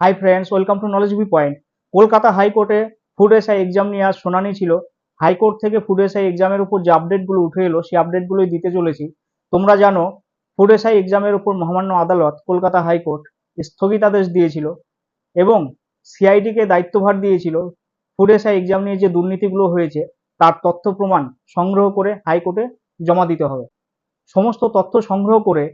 Hi friends welcome to knowledge V point Kolkata হাইকোর্টে food SI exam নিয়ে আজ শুনানি ছিল। হাইকোর্ট থেকে ফুড এসআই এক্সামের উপর যে আপডেটগুলো উঠে এলো, সেই আপডেটগুলোই দিতে চলেছি। তোমরা জানো ফুড এসআই এক্সামের উপর মহামান্য আদালত কলকাতা হাইকোর্ট স্থগিতাদেশ দিয়েছিল এবং সিআইডিকে দায়িত্বভার দিয়েছিল। ফুড এসআই এক্সাম নিয়ে যে দুর্নীতিগুলো হয়েছে, তার তথ্য প্রমাণ সংগ্রহ করে হাইকোর্টে জমা দিতে হবে। সমস্ত তথ্য সংগ্রহ করে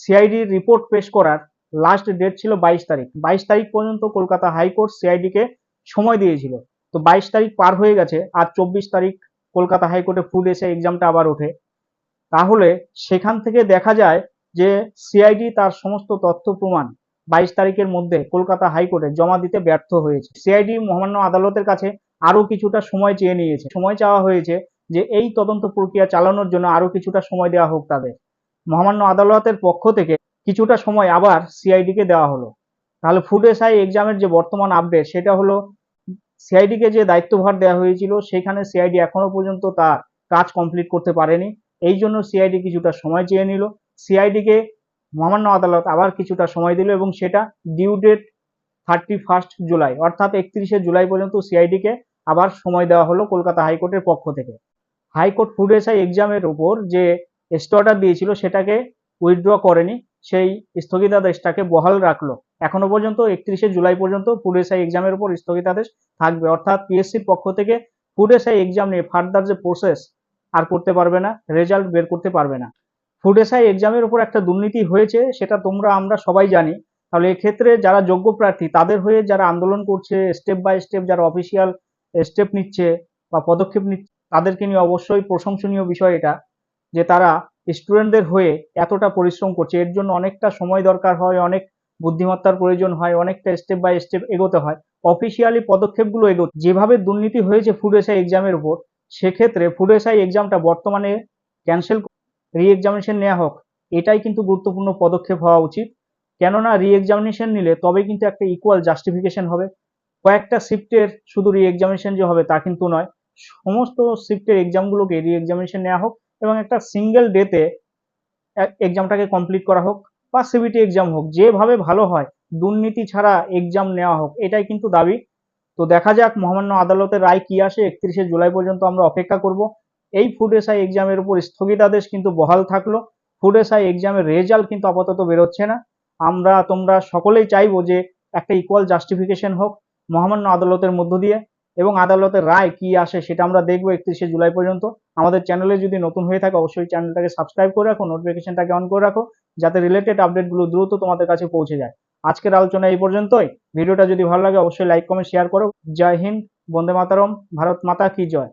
সিআইডির রিপোর্ট পেশ করার লাস্ট ডেট ছিল বাইশ তারিখ। বাইশ তারিখ পর্যন্ত কলকাতা হাইকোর্ট সিআইডিকে সময় দিয়েছিল। তো বাইশ তারিখ পার হয়ে গেছে আর চব্বিশ তারিখ কলকাতা হাইকোর্টে ফুড এসে এক্সামটা আবার ওঠে। তাহলে সেখান থেকে দেখা যায় যে সিআইডি তার সমস্ত তথ্য প্রমাণ বাইশ তারিখের মধ্যে কলকাতা হাইকোর্টে জমা দিতে ব্যর্থ হয়েছে। সিআইডি মহামান্য আদালতের কাছে আরও কিছুটা সময় চেয়ে নিয়েছে। সময় চাওয়া হয়েছে যে এই তদন্ত প্রক্রিয়া চালানোর জন্য আরও কিছুটা সময় দেওয়া হোক তাদের। মহামান্য আদালতের পক্ষ থেকে কিছুটা সময় আবার সিআইডি কে দেওয়া হলো। তাহলে ফুড এসআই এক্সামের যে বর্তমান আপডেট সেটা হলো সিআইডি কে যে দায়িত্বভার দেওয়া হয়েছিল, সেখানে সিআইডি এখনও পর্যন্ত তার কাজ কমপ্লিট করতে পারেনি। এই জন্য সিআইডি কিছুটা সময় চেয়ে নিল। সিআইডি কে মহামান্য আদালত আবার কিছুটা সময় দিল এবং সেটা due date thirty first July অর্থাৎ একত্রিশে জুলাই পর্যন্ত সিআইডি কে আবার সময় দেওয়া হলো কলকাতা হাইকোর্টের পক্ষ থেকে। হাইকোর্ট ফুড এসআই এক্সামের উপর যে স্টে অর্ডার দিয়েছিল, সেটাকে উইথড্র করেনি। সেই স্থগিতাদেশটাকে বহাল রাখল। এখনও পর্যন্ত একত্রিশে জুলাই পর্যন্ত ফুড এসআই এক্সামের উপর স্থগিতাদেশ থাকবে। অর্থাৎ পিএসসির পক্ষ থেকে ফুড এসআই এক্সাম নিয়ে ফার্দার যে প্রসেস আর করতে পারবে না রেজাল্ট বের করতে পারবে না। ফুড এসআই এক্সামের উপর একটা দুর্নীতি হয়েছে, সেটা তোমরা, আমরা সবাই জানি। তাহলে এক্ষেত্রে যারা যোগ্য প্রার্থী, তাদের হয়ে যারা আন্দোলন করছে স্টেপ বাই স্টেপ যারা অফিসিয়াল স্টেপ নিচ্ছে বা পদক্ষেপ নিচ্ছে, তাদেরকে নিয়ে অবশ্যই প্রশংসনীয় বিষয় এটা যে তারা স্টুডেন্টদের হয়ে এতটা পরিশ্রম করছে, এর জন্য অনেকটা সময় দরকার হয়, অনেক বুদ্ধিমত্তার প্রয়োজন হয়, অনেকটা স্টেপ বাই স্টেপ এগোতে হয়। অফিসিয়ালি পদক্ষেপগুলো এগো যেভাবে দুর্নীতি হয়েছে ফুড এসআই এক্সামের উপর, সেক্ষেত্রে ফুড এসআই এক্সামটা বর্তমানে ক্যান্সেল রি এক্সামিনেশন নেওয়া হোক, এটাই কিন্তু গুরুত্বপূর্ণ পদক্ষেপ হওয়া উচিত। কেননা রি এক্সামিনেশন নিলে তবে কিন্তু একটা ইকুয়াল জাস্টিফিকেশন হবে। কয়েকটা শিফটের শুধু রি এক্সামিনেশন যে হবে তা কিন্তু নয়, সমস্ত শিফটের এক্সামগুলোকে রি এক্সামিনেশন নেওয়া হোক এবং একটা সিঙ্গেল ডেতে এক্সামটাকে কমপ্লিট করা হোক বা সিবিটি এক্সাম হোক, যেভাবে ভালো হয়, দুর্নীতি ছাড়া এক্সাম নেওয়া হোক, এটাই কিন্তু দাবি। তো দেখা যাক মহামান্য আদালতের রায় কি আসে, একত্রিশে জুলাই পর্যন্ত আমরা অপেক্ষা করব। এই ফুড এসআই এক্সামের উপর স্থগিতাদেশ কিন্তু বহাল থাকল। ফুড এসআই এক্সামের রেজাল্ট কিন্তু আপাতত বেরোচ্ছে না। আমরা, তোমরা সকলেই চাইব যে একটা ইকুয়াল জাস্টিফিকেশন হোক মহামান্য আদালতের মধ্য দিয়ে। এবং আদালতের রায় কি আসে সেটা আমরা দেখব একত্রিশে জুলাই পর্যন্ত। আমাদের চ্যানেলে যদি নতুন হয়ে থাকে, অবশ্যই চ্যানেলটাকে সাবস্ক্রাইব করে রাখো, নোটিফিকেশনটাকে অন করে রাখো, যাতে রিলেটেড আপডেটগুলো দ্রুত তোমাদের কাছে পৌঁছে যায়। আজকের আলোচনা এই পর্যন্তই। ভিডিওটা যদি ভালো লাগে, অবশ্যই লাইক কমেন্ট শেয়ার করো। জয় হিন্দ, বন্দে মাতারম, ভারত মাতা কি জয়।